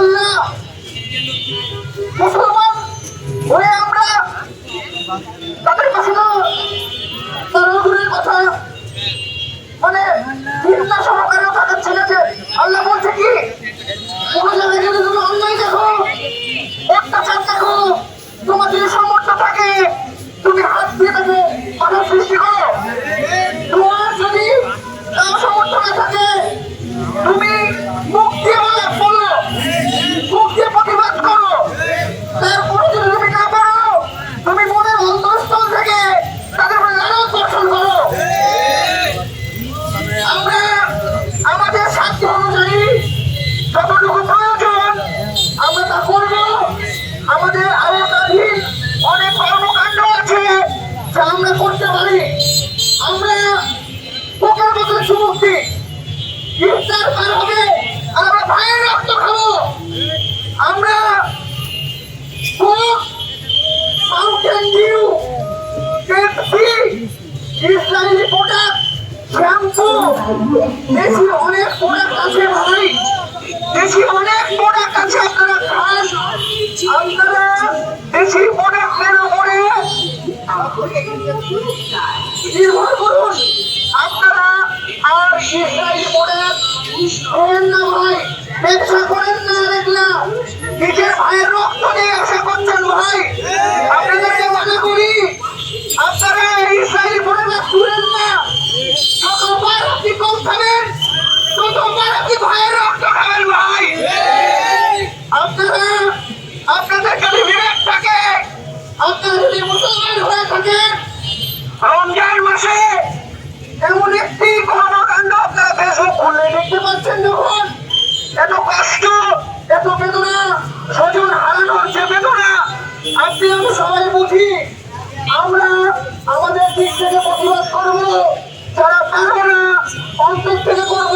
আল্লাহ আমরা তাদের কাছে তারা কথা। মানে ভিন্ন সহকারে ব্যবস্থা আমরা করতে পারি, আমরা পোকার মতো সুমুক্তি ইফতার পার হবে, আমরা ভাইয়ের রক্ত খাব। আমরা Mountain Dew Pepsi Israeli product shampoo বেশি অনেক প্রোডাক্ট আপনারা আর ইসরায়েলি প্রোডাক্ট করেন না ভাই করেন না দেখলা নিজের ভাইয়ের রক্ত নিয়ে আশা করছেন ভাই। আপনাদেরকে মনে করি, আপনারা ইসরায়েলি প্রোডাক্ট করেন না। যতবার আপনি কম খাবেন, ততবার আপনি ভাইয়ের রক্ত খাবেন ভাই। আপনারা, আপনাদের যদি বিবেক থাকে আপনারা যদি মুসলমান হয়ে থাকেন রমজান মাসে এমন একটি কর্মকাণ্ড আপনারা ফেসবুক খুলে দেখতে পাচ্ছেন যখন এত কষ্ট, এত বেদনা, স্বজন হারানোর যে বেদনা, আপনি আমি সবাই বুঝি। আমরা আমাদের দিক থেকে প্রতিবাদ করব, যারা পারব না, অন্তর থেকে করব।